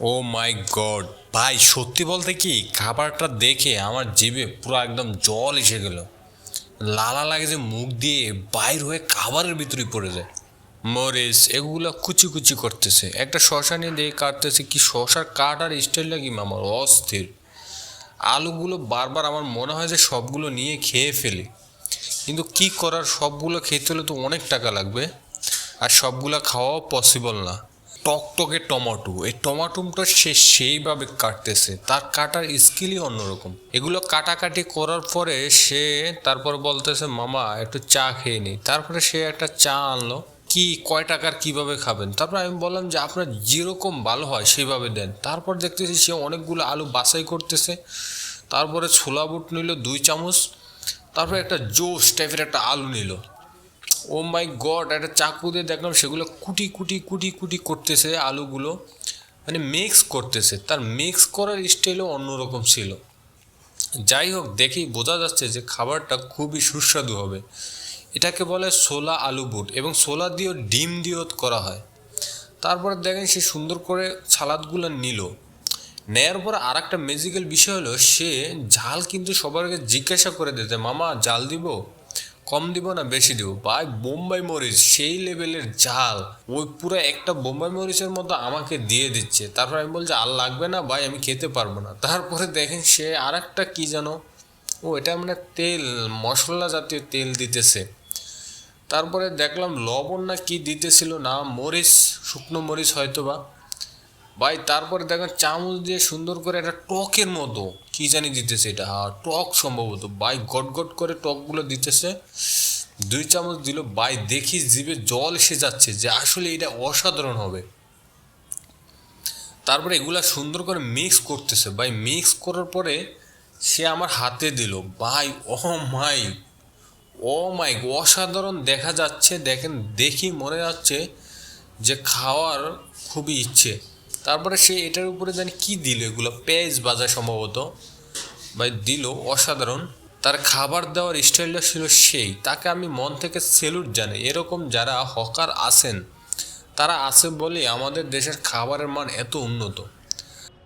ও মাই god. ভাই, সত্যি বলতে কি, খাবারটা দেখে আমার জিভে পুরো একদম জল এসে গেল। লালা লাগে যে মুখ দিয়ে বাইর হয়ে খাবারের ভিতরে পড়ে যায়। মরিস এগুলো কুচি কুচি করতেছে। একটা শশা নিয়ে দিয়ে কাটতেছে। কি শশার কাটার স্টাইলটা কি আমার অস্থির। আলুগুলো বারবার আমার মনে হয় যে সবগুলো নিয়ে খেয়ে ফেলি। কিন্তু কি করার, সবগুলো খেতে হলে তো অনেক টাকা লাগবে। আর সবগুলো খাওয়াও পসিবল না। টকটকে টমাটো। এই টমাটোটা সে সেইভাবে কাটতেছে। তার কাটার স্কিলই অন্যরকম। এগুলো কাটাকাটি করার পরে সে তারপর বলতেছে, মামা, একটু চা খেয়ে নিই তারপরে সে একটা চা আনলো। কি, কয় টাকার, কীভাবে খাবেন? তারপর আমি বললাম যে, আপনার যেরকম ভালো হয়, সেইভাবে দেন। তারপর দেখতেছি সে অনেকগুলো আলু বাছাই করতেছে। তারপরে ছোলা বুট নিল দুই চামচ। তারপরে একটা জোস টাইপের একটা আলু নিল। ও মাই গড একটা চাকু দিয়ে দেখলাম সেগুলো কুটি কুটি কুটি কুটি করতেছে আলুগুলো। মানে মিক্স করতেছে। তার মিক্স করার স্টাইলও অন্যরকম ছিল। যাই হোক দেখেই বোঝা যাচ্ছে যে খাবারটা খুবই সুস্বাদু হবে। এটাকে বলে সোলা আলু বুট এবং সোলা দিয়েও ডিম দিয়েও করা হয়। তারপরে দেখেন সে সুন্দর করে সালাদগুলো নিল। নেয়ার পর আর একটা ম্যাজিক্যাল বিষয় হলো, সে ঝাল কিন্তু সবার আগে জিজ্ঞাসা করে দিতে, মামা জাল দিব? কম দিব না বেশি দিব? ভাই, বোম্বাই মরিচ, সেই লেভেলের ঝাল। ওই পুরো একটা বোম্বাই মরিচের মতো আমাকে দিয়ে দিচ্ছে। তারপর আমি বলছি, আর লাগবে না ভাই, আমি খেতে পারব না। তারপরে দেখেন সে আর একটা কী জানো ও, এটা মানে তেল, মশলা জাতীয় তেল দিতেছে। তারপরে দেখলাম লবণ না কি দিতেছিল না, মরিচ, শুকনো মরিচ হয়তো বা ভাই, তারপরে দেখেন চামচ দিয়ে সুন্দর করে একটা টকের মতো, কি জানি দিতেছে এটা? হ্যাঁ টক সম্ভবত। ভাই, গট গট করে টকগুলো দিতেছে। দুই চামচ দিল। ভাই, দেখি জিভে জল এসে যাচ্ছে যে আসলে এটা অসাধারণ হবে। তারপরে এগুলা সুন্দর করে মিক্স করতেছে। ভাই মিক্স করার পরে সে আমার হাতে দিল। ভাই, ও মাই ও মাই, অসাধারণ দেখা যাচ্ছে। দেখেন, দেখি মনে যাচ্ছে যে খাওয়ার খুবই ইচ্ছে। তারপরে সে এটার উপরে জানি কি দিল এগুলো? পেঁয়াজ ভাজা সম্ভবত। ভাই, দিল, অসাধারণ। তার খাবার দেওয়ার স্টাইলটা ছিল সেই। তাকে আমি মন থেকে সেলুট জানি এরকম যারা হকার আছেন, তারা আছে বলে আমাদের দেশের খাবারের মান এত উন্নত।